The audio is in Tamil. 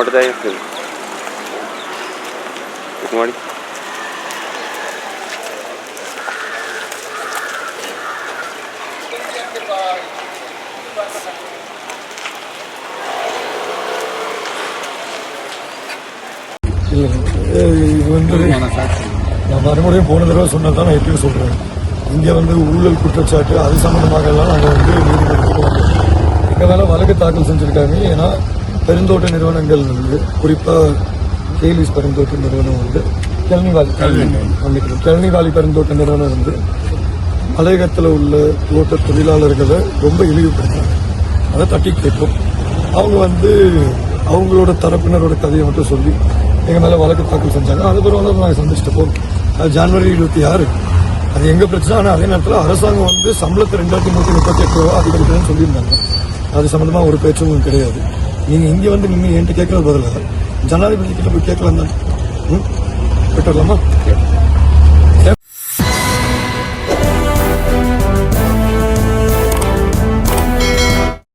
மட்டும் தான் இருக்குது குட் மார்னிங் இது வந்து நான் மறுபடியும் போன தடவை சொன்னதான் நான் எப்பயும் சொல்றேன். இங்கே வந்து ஊழல் குற்றச்சாட்டு அது சம்பந்தமாக எல்லாம் நாங்கள் வந்து நீதிமன்றத்துக்கு வந்தோம் எங்கள் மேலே வழக்கு தாக்கல் செஞ்சுருக்காங்க. ஏன்னா பெருந்தோட்ட நிறுவனங்கள் வந்து குறிப்பாக கேலிஸ் பெருந்தோட்ட நிறுவனம் வந்து கிழனிவாலி மன்னிக்கணும் கிழனிவாலி பெருந்தோட்ட நிறுவனம் வந்து மலையகத்தில் உள்ள தோட்ட தொழிலாளர்களை ரொம்ப இழிவுபடுத்தாங்க அதை தட்டி கேட்போம் அவங்க வந்து அவங்களோட தரப்பினரோட கதையை மட்டும் சொல்லி எங்கள் மேலே வழக்கு தாக்கல் செஞ்சாங்க. அது பிறகு நாங்கள் சந்திச்சுட்டு போகிறோம் அது ஜனவரி இருபத்தி ஆறு. அது எங்க பிரச்சனை? ஆனால் அதே நேரத்தில் அரசாங்கம் வந்து சம்பளத்தை ரெண்டாயிரத்தி நூற்றி முப்பத்தி எட்டு ரூபா அதிகரிக்கிறேன்னு சொல்லியிருந்தாங்க. அது சம்மந்தமாக ஒரு பேச்சும் கிடையாது. நீங்கள் இங்கே வந்து நீங்கள் என்கிட்ட கேட்கறது பதில்? ஜனாதிபதி கிட்ட போய் கேட்கலாம் தான் ம்? போயிட்டு வரலாமா